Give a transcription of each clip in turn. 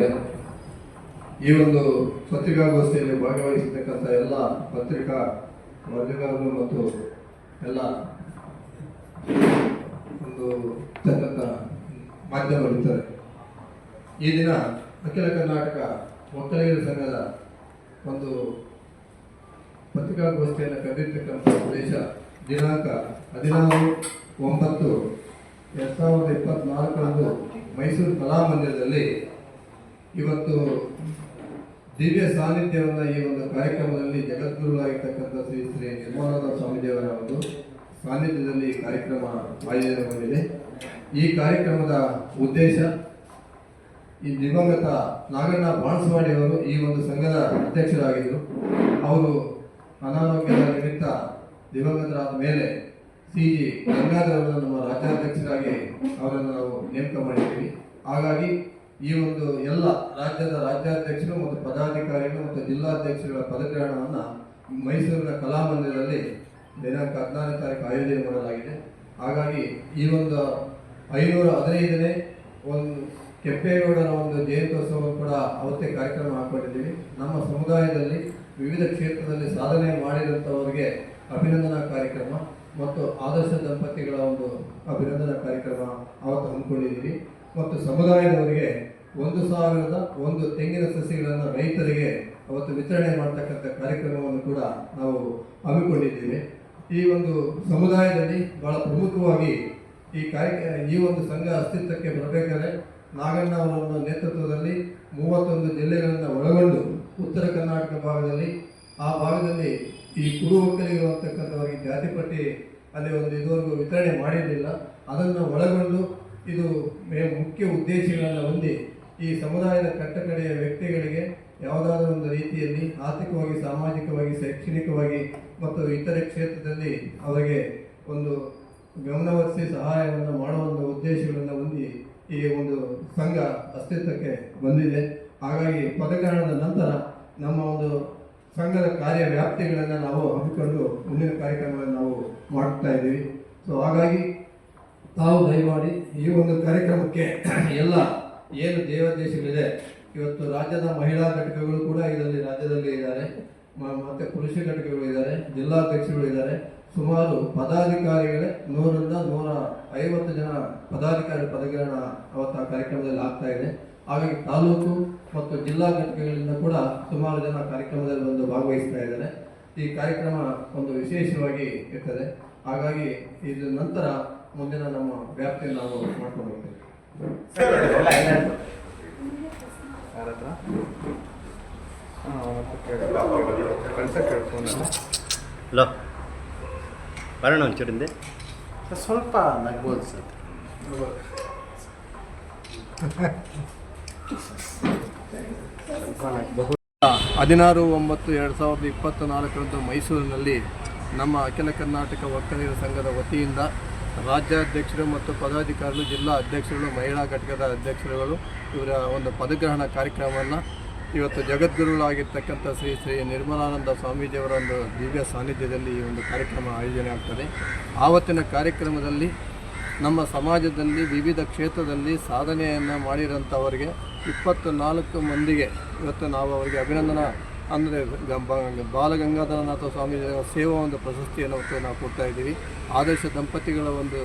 ಅವರೇ ಈ ಒಂದು ಪತ್ರಿಕಾಗೋಷ್ಠಿಯಲ್ಲಿ ಭಾಗವಹಿಸತಕ್ಕಂಥ ಎಲ್ಲ ಪತ್ರಿಕಾ ವರ್ಗಗಾರರು ಮತ್ತು ಎಲ್ಲ ಒಂದು ತಕ್ಕಂಥ ಮಾಧ್ಯಮಗಳಿರ್ತಾರೆ ಈ ದಿನ ಅಖಿಲ ಕರ್ನಾಟಕ ಒಕ್ಕಲಿಗರ ಸಂಘದ ಒಂದು ಪತ್ರಿಕಾಗೋಷ್ಠಿಯನ್ನು ಕರೆದಿರ್ತಕ್ಕಂಥ ಉದ್ದೇಶ ದಿನಾಂಕ ಹದಿನಾರು ಒಂಬತ್ತು, ಎರಡು ಸಾವಿರದ ಇಪ್ಪತ್ತ್ನಾಲ್ಕರಂದು ಮೈಸೂರು ಕಲಾಮಂದಿರದಲ್ಲಿ ಇವತ್ತು ದಿವ್ಯ ಸಾನ್ನಿಧ್ಯವನ್ನು ಈ ಒಂದು ಕಾರ್ಯಕ್ರಮದಲ್ಲಿ ಜಗದ್ಗುರುಗಳಾಗಿರ್ತಕ್ಕಂಥ ಶ್ರೀ ಶ್ರೀ ನಿರ್ಮಲಾನಂದ ಸ್ವಾಮೀಜಿಯವರ ಒಂದು ಸಾನ್ನಿಧ್ಯದಲ್ಲಿ ಈ ಕಾರ್ಯಕ್ರಮ ಆಯೋಜನೆಗೊಂಡಿದೆ. ಈ ಕಾರ್ಯಕ್ರಮದ ಉದ್ದೇಶ ಈ ದಿವಂಗತ ನಾಗಣ್ಣ ಬಾಣಸವಾಡಿ ಅವರು ಈ ಒಂದು ಸಂಘದ ಅಧ್ಯಕ್ಷರಾಗಿದ್ದರು. ಅವರು ಅನಾರೋಗ್ಯದ ನಿಮಿತ್ತ ದಿವಂಗತರಾದ ಮೇಲೆ ಸಿ ಜಿ ಗಂಗಾಧರ್ ನಮ್ಮ ರಾಜ್ಯಾಧ್ಯಕ್ಷರಾಗಿ ಅವರನ್ನು ನಾವು ನೇಮಕ ಮಾಡಿದ್ದೀವಿ. ಹಾಗಾಗಿ ಈ ಒಂದು ಎಲ್ಲ ರಾಜ್ಯದ ರಾಜ್ಯಾಧ್ಯಕ್ಷರು ಮತ್ತು ಪದಾಧಿಕಾರಿಗಳು ಮತ್ತು ಜಿಲ್ಲಾಧ್ಯಕ್ಷರುಗಳ ಪದಗ್ರಹಣವನ್ನು ಮೈಸೂರಿನ ಕಲಾಮಂದಿರದಲ್ಲಿ ದಿನಾಂಕ ಹದಿನಾರನೇ ತಾರೀಕು ಆಯೋಜನೆ ಮಾಡಲಾಗಿದೆ. ಹಾಗಾಗಿ ಈ ಒಂದು ಐನೂರ ಹದಿನೈದನೇ ಒಂದು ಕೆಂಪೇಗೌಡರ ಒಂದು ಜಯಂತ್ಯೋತ್ಸವ ಕೂಡ ಅವತ್ತೇ ಕಾರ್ಯಕ್ರಮ ಹಾಕೊಂಡಿದ್ದೀವಿ ನಮ್ಮ ಸಮುದಾಯದಲ್ಲಿ ವಿವಿಧ ಕ್ಷೇತ್ರದಲ್ಲಿ ಸಾಧನೆ ಮಾಡಿದಂಥವರಿಗೆ ಅಭಿನಂದನಾ ಕಾರ್ಯಕ್ರಮ ಮತ್ತು ಆದರ್ಶ ದಂಪತಿಗಳ ಒಂದು ಅಭಿನಂದನಾ ಕಾರ್ಯಕ್ರಮ ಅವತ್ತು ಹಮ್ಮಿಕೊಂಡಿದ್ದೀವಿ. ಮತ್ತು ಸಮುದಾಯದವರಿಗೆ ಒಂದು ಸಾವಿರದ ಒಂದು ತೆಂಗಿನ ಸಸಿಗಳನ್ನು ರೈತರಿಗೆ ಅವತ್ತು ವಿತರಣೆ ಮಾಡ್ತಕ್ಕಂಥ ಕಾರ್ಯಕ್ರಮವನ್ನು ಕೂಡ ನಾವು ಹಮ್ಮಿಕೊಂಡಿದ್ದೇವೆ. ಈ ಒಂದು ಸಮುದಾಯದಲ್ಲಿ ಬಹಳ ಪ್ರಮುಖವಾಗಿ ಈ ಕಾರ್ಯ ಈ ಒಂದು ಸಂಘ ಅಸ್ತಿತ್ವಕ್ಕೆ ಬರಬೇಕಾದ್ರೆ ನಾಗಣ್ಣ ಅವರ ನೇತೃತ್ವದಲ್ಲಿ ಮೂವತ್ತೊಂದು ಜಿಲ್ಲೆಗಳನ್ನು ಒಳಗೊಂಡು ಉತ್ತರ ಕರ್ನಾಟಕ ಭಾಗದಲ್ಲಿ, ಆ ಭಾಗದಲ್ಲಿ ಈ ಕುರು ಒಕ್ಕಲಿಗಿರುವಂತಕ್ಕಂಥವಾಗಿ ಜಾತಿ ಪಟ್ಟಿ ಅಲ್ಲಿ ಒಂದು ಇದುವರೆಗೂ ವಿತರಣೆ ಮಾಡಿರಲಿಲ್ಲ. ಅದನ್ನು ಒಳಗೊಂಡು ಇದು ಮುಖ್ಯ ಉದ್ದೇಶಗಳನ್ನು ಹೊಂದಿ ಈ ಸಮುದಾಯದ ಕಟ್ಟಕಡೆಯ ವ್ಯಕ್ತಿಗಳಿಗೆ ಯಾವುದಾದ್ರೂ ಒಂದು ರೀತಿಯಲ್ಲಿ ಆರ್ಥಿಕವಾಗಿ, ಸಾಮಾಜಿಕವಾಗಿ, ಶೈಕ್ಷಣಿಕವಾಗಿ ಮತ್ತು ಇತರೆ ಕ್ಷೇತ್ರದಲ್ಲಿ ಅವರಿಗೆ ಒಂದು ಗಮನವರಿಸಿ ಸಹಾಯವನ್ನು ಮಾಡುವ ಒಂದು ಉದ್ದೇಶಗಳನ್ನು ಹೊಂದಿ ಈ ಒಂದು ಸಂಘ ಅಸ್ತಿತ್ವಕ್ಕೆ ಬಂದಿದೆ. ಹಾಗಾಗಿ ಪದಗ್ರಹಣದ ನಂತರ ನಮ್ಮ ಒಂದು ಸಂಘದ ಕಾರ್ಯ ವ್ಯಾಪ್ತಿಗಳನ್ನು ನಾವು ಹಮ್ಮಿಕೊಂಡು ಮುಂದಿನ ಕಾರ್ಯಕ್ರಮಗಳನ್ನು ನಾವು ಮಾಡ್ತಾ ಇದ್ದೀವಿ. ಸೊ ಹಾಗಾಗಿ ತಾವು ದಯಮಾಡಿ ಈ ಒಂದು ಕಾರ್ಯಕ್ರಮಕ್ಕೆ ಎಲ್ಲ ಏನು ದೇವದೇಶಗಳಿದೆ ಇವತ್ತು ರಾಜ್ಯದ ಮಹಿಳಾ ಘಟಕಗಳು ಕೂಡ ಇದರಲ್ಲಿ ರಾಜ್ಯದಲ್ಲಿ ಇದ್ದಾರೆ. ಮತ್ತು ಪುರುಷ ಘಟಕಗಳು ಇದ್ದಾರೆ ಜಿಲ್ಲಾಧ್ಯಕ್ಷರು ಇದ್ದಾರೆ. ಸುಮಾರು ಪದಾಧಿಕಾರಿಗಳೇ ನೂರರಿಂದ ನೂರ ಐವತ್ತು ಜನ ಪದಾಧಿಕಾರಿ ಪದಗ್ರಹಣ ಅವತ್ತು ಆ ಕಾರ್ಯಕ್ರಮದಲ್ಲಿ ಆಗ್ತಾ ಇದೆ. ಹಾಗಾಗಿ ತಾಲೂಕು ಮತ್ತು ಜಿಲ್ಲಾ ಘಟಕಗಳಿಂದ ಕೂಡ ಸುಮಾರು ಜನ ಕಾರ್ಯಕ್ರಮದಲ್ಲಿ ಒಂದು ಭಾಗವಹಿಸ್ತಾ ಇದ್ದಾರೆ. ಈ ಕಾರ್ಯಕ್ರಮ ಒಂದು ವಿಶೇಷವಾಗಿ ಇರ್ತದೆ. ಹಾಗಾಗಿ ಇದು ನಂತರ ಮುಂದಿನ ನಮ್ಮ ವ್ಯಾಪ್ತಿಯನ್ನು ನಾವು ಮಾಡ್ಕೊಂಡು ಹೋಗ್ತೀವಿ. ಹಲೋ ಬರೋಣ ಒಂಚೂರಿಂದೆ ಸ್ವಲ್ಪ ನಗ್ಬೋದು ಸರ್. ಹದಿನಾರು ಒಂಬತ್ತು ಎರಡು ಸಾವಿರದ ಇಪ್ಪತ್ತ ನಾಲ್ಕರಂದು ಮೈಸೂರಿನಲ್ಲಿ ನಮ್ಮ ಅಖಿಲ ಕರ್ನಾಟಕ ಒಕ್ಕಲಿಗರ ಸಂಘದ ವತಿಯಿಂದ ರಾಜ್ಯಾಧ್ಯಕ್ಷರು ಮತ್ತು ಪದಾಧಿಕಾರಿಗಳು, ಜಿಲ್ಲಾ ಅಧ್ಯಕ್ಷರುಗಳು, ಮಹಿಳಾ ಘಟಕದ ಅಧ್ಯಕ್ಷರುಗಳು ಇವರ ಒಂದು ಪದಗ್ರಹಣ ಕಾರ್ಯಕ್ರಮವನ್ನು ಇವತ್ತು ಜಗದ್ಗುರುಗಳಾಗಿರ್ತಕ್ಕಂಥ ಶ್ರೀ ಶ್ರೀ ನಿರ್ಮಲಾನಂದ ಸ್ವಾಮೀಜಿಯವರ ಒಂದು ದಿವ್ಯ ಸಾನ್ನಿಧ್ಯದಲ್ಲಿ ಈ ಒಂದು ಕಾರ್ಯಕ್ರಮ ಆಯೋಜನೆ ಆಗ್ತದೆ. ಆವತ್ತಿನ ಕಾರ್ಯಕ್ರಮದಲ್ಲಿ ನಮ್ಮ ಸಮಾಜದಲ್ಲಿ ವಿವಿಧ ಕ್ಷೇತ್ರದಲ್ಲಿ ಸಾಧನೆಯನ್ನು ಮಾಡಿರೋಂಥವರಿಗೆ ಇಪ್ಪತ್ತು ನಾಲ್ಕು ಮಂದಿಗೆ ಇವತ್ತು ನಾವು ಅವರಿಗೆ ಅಭಿನಂದನಾ ಅಂದರೆ ಬಾಲಗಂಗಾಧರನಾಥ ಸ್ವಾಮಿ ಸೇವಾ ಒಂದು ಪ್ರಶಸ್ತಿಯನ್ನು ನಾವು ಕೊಡ್ತಾ ಇದ್ದೀವಿ. ಆದರ್ಶ ದಂಪತಿಗಳ ಒಂದು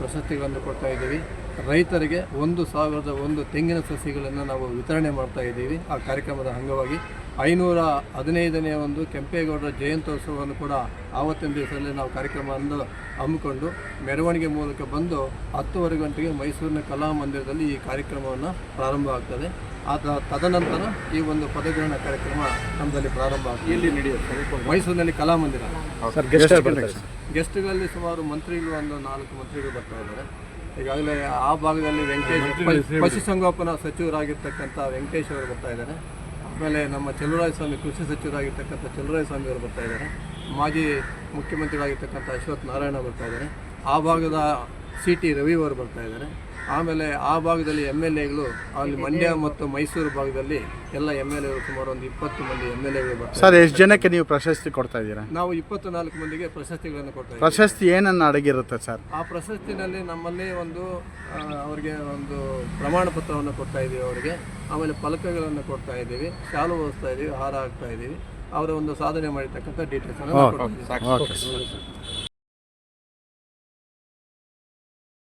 ಪ್ರಶಸ್ತಿಗಳನ್ನು ಕೊಡ್ತಾ ಇದ್ದೀವಿ. ರೈತರಿಗೆ ಒಂದು ಸಾವಿರದ ಒಂದು ತೆಂಗಿನ ಸಸಿಗಳನ್ನು ನಾವು ವಿತರಣೆ ಮಾಡ್ತಾ ಇದ್ದೀವಿ. ಆ ಕಾರ್ಯಕ್ರಮದ ಅಂಗವಾಗಿ ಐನೂರ ಹದಿನೈದನೇ ಒಂದು ಕೆಂಪೇಗೌಡರ ಜಯಂತ್ಯೋತ್ಸವವನ್ನು ಕೂಡ ಆವತ್ತಿನ ದಿವಸದಲ್ಲಿ ನಾವು ಕಾರ್ಯಕ್ರಮವನ್ನು ಹಮ್ಮಿಕೊಂಡು ಮೆರವಣಿಗೆ ಮೂಲಕ ಬಂದು ಹತ್ತುವರೆ ಗಂಟೆಗೆ ಮೈಸೂರಿನ ಕಲಾಮಂದಿರದಲ್ಲಿ ಈ ಕಾರ್ಯಕ್ರಮವನ್ನು ಪ್ರಾರಂಭ ಆಗ್ತದೆ ಆದ ತದನಂತರ ಈ ಒಂದು ಪದಗ್ರಹಣ ಕಾರ್ಯಕ್ರಮ ನಮ್ಮದಲ್ಲಿ ಪ್ರಾರಂಭ ಆಗುತ್ತೆ ಇಲ್ಲಿ ನಡೆಯುತ್ತೆ? ಮೈಸೂರಿನಲ್ಲಿ ಕಲಾಮಂದಿರ ಗೆಸ್ಟ್ಗಳಲ್ಲಿ ಸುಮಾರು ಮಂತ್ರಿಗಳು ಒಂದು ನಾಲ್ಕು ಮಂತ್ರಿಗಳು ಬರ್ತಾ ಇದ್ದಾರೆ. ಈಗಾಗಲೇ ಆ ಭಾಗದಲ್ಲಿ ವೆಂಕಟೇಶ್ ಪಶು- ಪಶುಸಂಗೋಪನಾ ಸಚಿವರಾಗಿರ್ತಕ್ಕಂಥ ವೆಂಕಟೇಶ್ ಅವರು ಬರ್ತಾ ಇದ್ದಾರೆ. ಆಮೇಲೆ ನಮ್ಮ ಚಲುವರಾಯ ಸ್ವಾಮಿ ಕೃಷಿ ಸಚಿವರಾಗಿರ್ತಕ್ಕಂಥ ಚಲುವರಾಯ ಸ್ವಾಮಿ ಅವರು ಬರ್ತಾ ಇದ್ದಾರೆ. ಮಾಜಿ ಮುಖ್ಯಮಂತ್ರಿಗಳಾಗಿರ್ತಕ್ಕಂಥ ಅಶ್ವಥ್ ನಾರಾಯಣ ಬರ್ತಾ ಇದ್ದಾರೆ. ಆ ಭಾಗದ ಸಿ ಟಿ ರವಿ ಅವರು ಬರ್ತಾ ಇದ್ದಾರೆ. ಆಮೇಲೆ ಆ ಭಾಗದಲ್ಲಿ ಎಂ ಎಲ್ ಎಗಳು ಅಲ್ಲಿ ಮಂಡ್ಯ ಮತ್ತು ಮೈಸೂರು ಭಾಗದಲ್ಲಿ ಎಲ್ಲ ಎಂ ಎಲ್ ಎಗಳು ಸುಮಾರು ಒಂದು ಇಪ್ಪತ್ತು ಮಂದಿ ಎಂ ಎಲ್ ಎಗಳು ಸರ್ ಎಷ್ಟು ಜನಕ್ಕೆ ನೀವು ಪ್ರಶಸ್ತಿ ಕೊಡ್ತಾ ಇದ್ದೀರಾ? ನಾವು ಇಪ್ಪತ್ತು ನಾಲ್ಕು ಮಂದಿಗೆ ಪ್ರಶಸ್ತಿಗಳನ್ನು ಕೊಡ್ತಾ ಪ್ರಶಸ್ತಿ ಏನನ್ನ ಅಡಗಿರುತ್ತೆ ಸರ್? ಆ ಪ್ರಶಸ್ತಿನಲ್ಲಿ ನಮ್ಮಲ್ಲಿ ಒಂದು ಅವರಿಗೆ ಒಂದು ಪ್ರಮಾಣ ಪತ್ರವನ್ನು ಕೊಡ್ತಾ ಇದ್ದೀವಿ ಅವರಿಗೆ. ಆಮೇಲೆ ಫಲಕಗಳನ್ನು ಕೊಡ್ತಾ ಇದ್ದೀವಿ. ಶಾಲು ಓದಿಸ್ತಾ ಇದ್ದೀವಿ ಹಾರ ಹಾಕ್ತಾ ಇದ್ದೀವಿ. ಅವರ ಒಂದು ಸಾಧನೆ ಮಾಡಿರ್ತಕ್ಕಂಥ ಡೀಟೇಲ್ಸ್ ಅನ್ನು